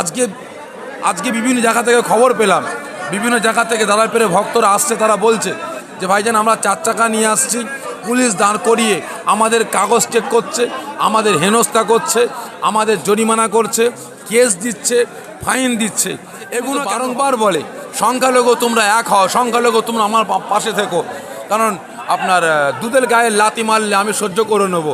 আজকে আজকে বিভিন্ন জায়গা থেকে খবর পেলাম। বিভিন্ন জায়গা থেকে দাঁড়া পেরে ভক্তরা আসছে তারা বলছে যে ভাইজান আমরা চার চাকা নিয়ে আসছি পুলিশ দাঁড় করিয়ে আমাদের কাগজ চেক করছে আমাদের হেনস্থা করছে আমাদের জরিমানা করছে কেস দিচ্ছে ফাইন দিচ্ছে। এগুলো বারংবার বলে সংখ্যালঘু তোমরা এক হও সংখ্যালঘু তোমরা আমার পাশে থেকো। কারণ আপনার দুধের গায়ে লাতি মারলে আমি সহ্য করে নেব।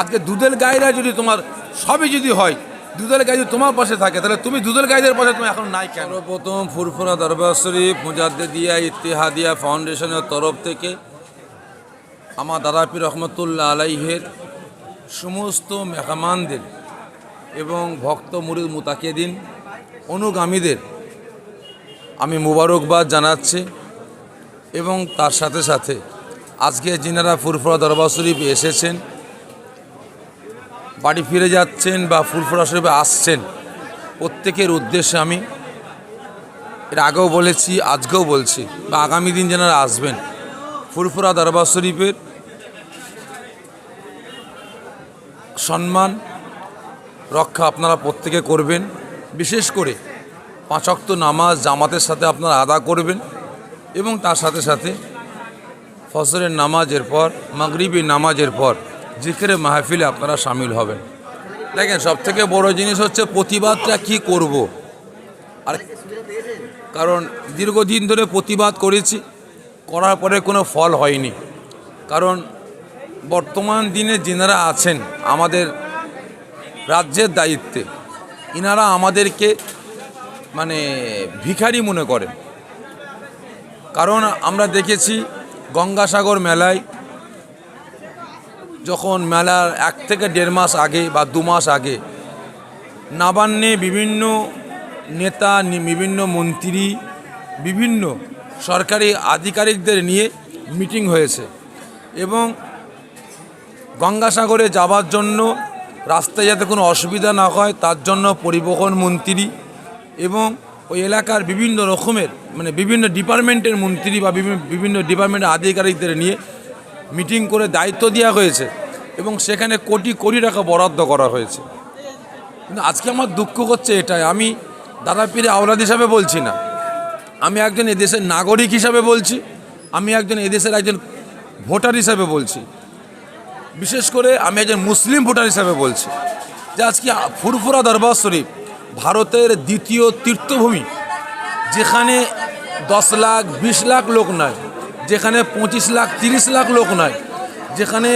আজকে দুধের গায়েরা যদি তোমার সবই যদি হয় গায়ে যদি তোমার পাশে থাকে, তাহলে তুমি দুদল গাইদের পাশে তুমি এখন নাই কেন? প্রথম ফুরফুরা দরবার শরীফ মুজাদ্দিয়া ইতিহাদিয়া ফাউন্ডেশনের তরফ থেকে আমার দাদাপীর রহমতুল্লাহ আলাইহের সমস্ত মেহমানদের এবং ভক্ত মুরিদ মুতাকিদিন, অনুগামীদের আমি মুবারকবাদ জানাচ্ছি এবং তার সাথে সাথে আজকে যিনারা ফুরফুরা দরবার শরীফ এসেছেন বাড়ি ফিরে যাচ্ছেন বা ফুরফুরা শরীফে আসছেন, প্রত্যেকের উদ্দেশ্যে আমি এর আগেও বলেছি, আজকেও বলছি বা আগামী দিন যেনারা আসবেন। ফুরফুরা দরবার শরীফের সম্মান, রক্ষা আপনারা প্রত্যেকে করবেন, বিশেষ করে পাঁচক্ত নামাজ জামাতের সাথে আপনারা আদা করবেন এবং তার সাথে সাথে ফসরের নামাজের পর মাগরিবি নামাজের পর জিকের মাহফিলে আপনারা সামিল হবেন। দেখেন সব থেকে বড় জিনিস হচ্ছে প্রতিবাদটা কি করব? আর কারণ দীর্ঘদিন ধরে প্রতিবাদ করেছি, করার পরে কোনো ফল হয়নি। কারণ বর্তমান দিনে যেনারা আছেন আমাদের রাজ্যের দায়িত্বে, ইনারা আমাদেরকে মানে ভিখারি মনে করেন। কারণ আমরা দেখেছি গঙ্গাসাগর মেলায় যখন মেলার এক থেকে দেড় মাস আগে বা দু মাস আগে, নবান্নে বিভিন্ন নেতা, বিভিন্ন মন্ত্রী, বিভিন্ন সরকারি আধিকারিকদের নিয়ে মিটিং হয়েছে এবং গঙ্গাসাগরে যাওয়ার জন্য রাস্তায় যাতে কোনো অসুবিধা না হয়, তার জন্য পরিবহন মন্ত্রী এবং ওই এলাকার বিভিন্ন রকমের মানে বিভিন্ন ডিপার্টমেন্টের মন্ত্রী বা বিভিন্ন ডিপার্টমেন্টের আধিকারিকদের নিয়ে মিটিং করে দায়িত্ব দেওয়া হয়েছে। এবং সেখানে কোটি কোটি টাকা বরাদ্দ করা হয়েছে। কিন্তু আজকে আমার দুঃখ করছে এটাই। আমি দাদা পীরে আওলাদ হিসাবে বলছি না। আমি একজন এদেশের নাগরিক হিসাবে বলছি। আমি একজন এদেশের একজন ভোটার হিসাবে বলছি। বিশেষ করে আমি একজন মুসলিম ভোটার হিসাবে বলছি। যে আজকে ফুরফুরা দরবার শরীফ ভারতের দ্বিতীয় তীর্থভূমি, যেখানে দশ লাখ, বিশ লাখ লোক নয় যেখানে পঁচিশ লাখ, তিরিশ লাখ লোক নয় যেখানে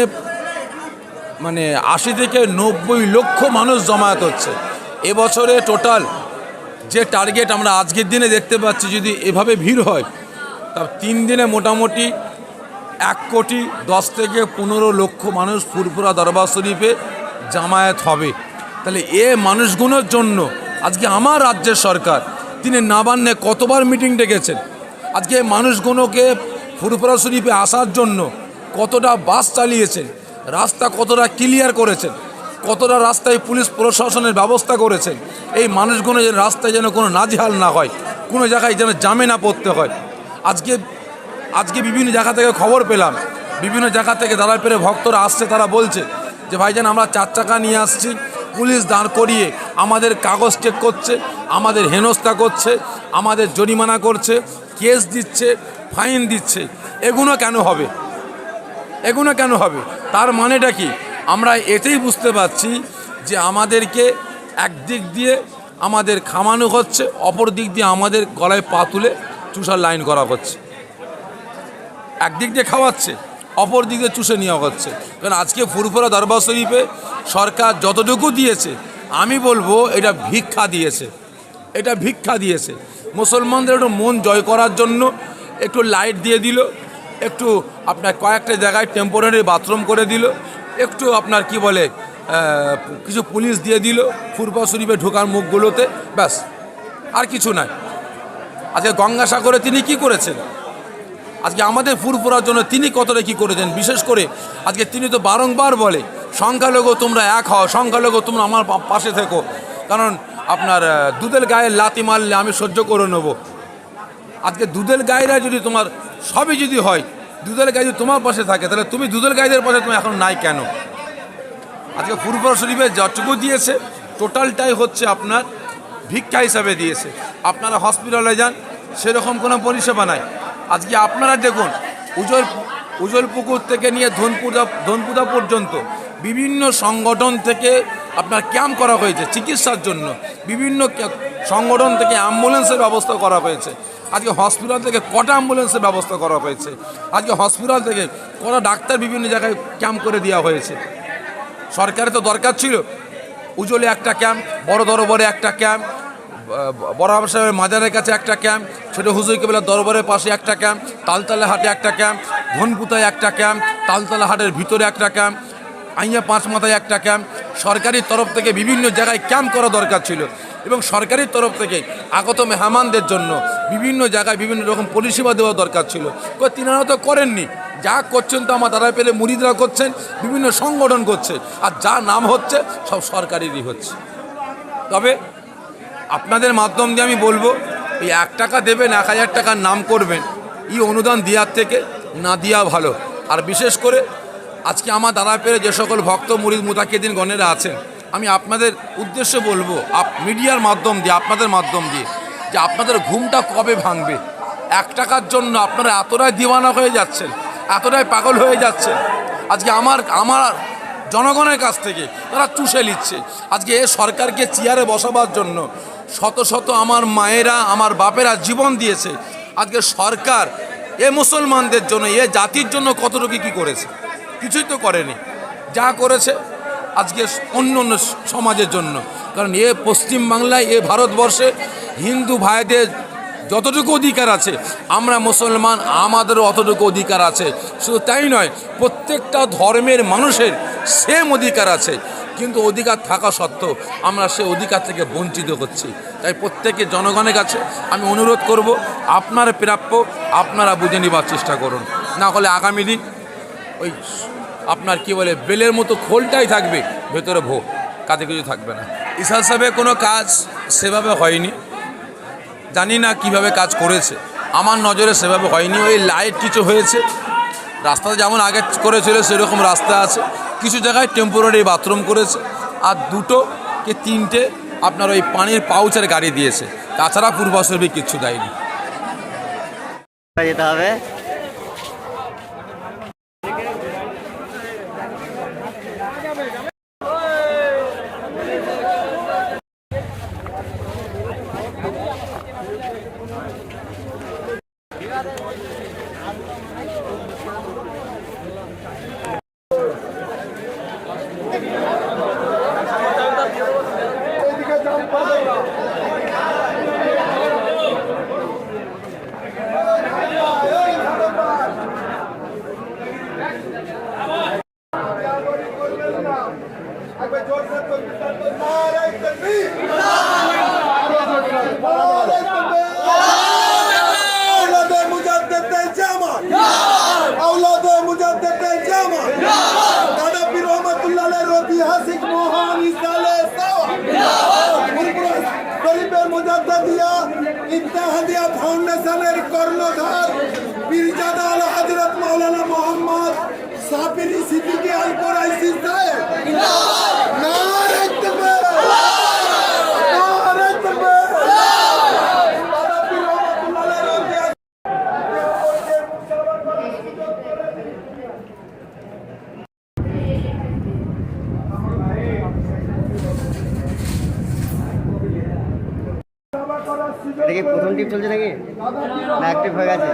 মানে আশি থেকে নব্বই লক্ষ মানুষ জমায়েত হচ্ছে। এবছরে টোটাল যে টার্গেট আমরা আজকের দিনে দেখতে পাচ্ছি, যদি এভাবে ভিড় হয় তা তিন দিনে মোটামুটি এক কোটি দশ থেকে পনেরো লক্ষ মানুষ ফুরফুরা দরবার শরীফে জামায়াত হবে। তাহলে এ মানুষগুলোর জন্য আজকে আমার রাজ্যের সরকার, তিনি নাবান্নে কতবার মিটিং ডেকেছেন, আজকে মানুষগুলোকে ফুরফুরা শরীফে আসার জন্য কতটা বাস চালিয়েছেন রাস্তা কতটা ক্লিয়ার করেছেন? কতটা রাস্তায় পুলিশ প্রশাসনের ব্যবস্থা করেছেন? এই মানুষগুলো যেন রাস্তায় যেন কোনো নাজেহাল না হয়, কোনো জায়গায় যেন জামে না পড়তে হয়। আজকে আজকে বিভিন্ন জায়গা থেকে খবর পেলাম। বিভিন্ন জায়গা থেকে দাঁড়ায় পেরে ভক্তরা আসছে, তারা বলছে যে, ভাইজান, আমরা চার চাকা নিয়ে আসছি। পুলিশ দাঁড় করিয়ে আমাদের কাগজ চেক করছে, আমাদের হেনস্থা করছে, আমাদের জরিমানা করছে কেস দিচ্ছে ফাইন দিচ্ছে। এগুলো কেন হবে? এগুলো কেন হবে? তার মানেটা কি? আমরা এতেই বুঝতে পারছি যে আমাদেরকে একদিক দিয়ে আমাদের খামানো হচ্ছে, অপর দিক দিয়ে আমাদের গলায় পা তুলে চুষার লাইন করা হচ্ছে। একদিক দিয়ে খাওয়াচ্ছে, অপর দিক চুষে নেওয়া হচ্ছে। কারণ আজকে ফুরফুরা দরবার শরীফে সরকার যতটুকু দিয়েছে, আমি বলব এটা ভিক্ষা দিয়েছে। এটা ভিক্ষা দিয়েছে। মুসলমানদের একটু মন জয় করার জন্য একটু লাইট দিয়ে দিল। একটু আপনার কয়েকটা জায়গায় টেম্পোরারি বাথরুম করে দিল। একটু আপনার কি বলে কিছু পুলিশ দিয়ে দিল ফুরফা শরীফে ঢোকার মুখগুলোতে, ব্যাস, আর কিছু নাই আজকে গঙ্গাসাগরে তিনি কি করেছেন? আজকে আমাদের ফুরফুরার জন্য তিনি কতটা কী করেছেন? বিশেষ করে আজকে তিনি তো বারংবার বলে, সংখ্যালঘু তোমরা এক হও, সংখ্যালঘু তোমরা আমার পাশে থেকো। কারণ আপনার দুধের গায়ে লাতি মারলে আমি সহ্য করে নেব। আজকে দুধের গায়েরা যদি তোমার, সবই যদি হয় গায়ে যদি তোমার পাশে থাকে, তাহলে তুমি দুধের গায়েদের পাশে, তুমি এখন নাই কেন? আজকে ফুরফুরা শরীফে যতটুকু দিয়েছে, টোটালটাই হচ্ছে আপনার ভিক্ষা হিসাবে দিয়েছে। আপনারা হসপিটালে যান, সেরকম কোনো পরিষেবা নাই। আজকে আপনারা দেখুন, উজ্জ্বল পুকুর থেকে নিয়ে ধনপুরা ধনপুরা পর্যন্ত বিভিন্ন সংগঠন থেকে আপনার ক্যাম্প করা হয়েছে চিকিৎসার জন্য। বিভিন্ন সংগঠন থেকে অ্যাম্বুলেন্সের ব্যবস্থা করা হয়েছে। আজকে হসপিটাল থেকে কটা অ্যাম্বুলেন্সের ব্যবস্থা করা হয়েছে? আজকে হসপিটাল থেকে কটা ডাক্তার বিভিন্ন জায়গায় ক্যাম্প করে দেওয়া হয়েছে? সরকারের তো দরকার ছিল। উজলে একটা ক্যাম্প, বড় দরবারে একটা ক্যাম্প বড় সাহেবের মাজারের কাছে একটা ক্যাম্প, ছোটো হুজুর কেবলার দরবারের পাশে একটা ক্যাম্প, তালতলা হাটে একটা ক্যাম্প ধনপুতায় একটা ক্যাম্প, তালতলা হাটের ভিতরে একটা ক্যাম্প, আইয়া পাঁচ মাথায় একটা ক্যাম্প। সরকারি তরফ থেকে বিভিন্ন জায়গায় ক্যাম্প করা দরকার ছিল। এবং সরকারের তরফ থেকে আগত মেহমানদের জন্য বিভিন্ন জায়গায় বিভিন্ন রকম পরিষেবা দেওয়া দরকার ছিল। তিনারা তো করেননি। যা করছেন তো আমার দাদা পেলে মুরিদরা করছেন, বিভিন্ন সংগঠন করছে। আর যা নাম হচ্ছে, সব সরকারেরই হচ্ছে। তবে আপনাদের মাধ্যম দিয়ে আমি বলব, এই এক টাকা দেবেন, এক হাজার টাকার নাম করবেন, এই অনুদান দেওয়ার থেকে না দেওয়া ভালো। আর বিশেষ করে আজকে আমার দাদা পেরে যে সকল ভক্ত মুরিদ মুতাকিদিন গণেরা আছেন আমি আপনাদের উদ্দেশ্যে বলব, আপ, মিডিয়ার মাধ্যম দিয়ে, আপনাদের মাধ্যম দিয়ে, যে আপনাদের ঘুমটা কবে ভাঙবে? এক টাকার জন্য আপনারা এতটাই দিওয়ানা হয়ে যাচ্ছেন, এতটাই পাগল হয়ে যাচ্ছেন। আজকে আমার আমার জনগণের কাছ থেকে তারা চুষে নিচ্ছে। আজকে এ সরকারকে চেয়ারে বসাবার জন্য শত শত আমার মায়েরা, আমার বাপেরা জীবন দিয়েছে। আজকে সরকার এ মুসলমানদের জন্য, এ জাতির জন্য কতটুকু কী করেছে? কিছুই তো করেনি। যা করেছে আজকে অন্য অন্য সমাজের জন্য। কারণ এ পশ্চিমবাংলায়, এ ভারতবর্ষে হিন্দু ভাইদের যতটুকু অধিকার আছে, আমরা মুসলমান, আমাদেরও অতটুকু অধিকার আছে। শুধু তাই নয়, প্রত্যেকটা ধর্মের মানুষের সেম অধিকার আছে। কিন্তু অধিকার থাকা সত্ত্বেও আমরা সে অধিকার থেকে বঞ্চিত হচ্ছি। তাই প্রত্যেকে জনগণের কাছে আমি অনুরোধ করব, আপনার প্রাপ্য, আপনারা বুঝে নেবার চেষ্টা করুন। না হলে আগামী দিন ওই আপনার কি বলে, বেলের মতো খোলটাই থাকবে, ভেতরে ভোগ কাজে কিছু থাকবে না। ইসা সাহেবের কোনো কাজ সেভাবে হয়নি। জানি না কীভাবে কাজ করেছে। আমার নজরে সেভাবে হয়নি। ওই লাইট কিছু হয়েছে। রাস্তাটা যেমন আগে করেছিল, সেরকম রাস্তা আছে। কিছু জায়গায় টেম্পোরারি বাথরুম করেছে। আর দুটো কে তিনটে আপনার ওই পানির পাউচের গাড়ি দিয়েছে। তাছাড়া পূর্বাশ্রমী কিচ্ছু দেয়নি। যেতে হবে। Bao giờ? ফাউন্ডেশনের কর্ণধার পীরজাদা আল হাজরত মাওলানা মোহাম্মদ সাবির সিদ্দিকী আল কুরাইশি সাহেব নারে তাকবীর নারে তাকবীর দাদা পীর রহমতুল্লাহ ঐতিহাসিক এটা কি প্রথম টিপ চলছে নাকি? না অ্যাক্টিভ হয়ে গেছে?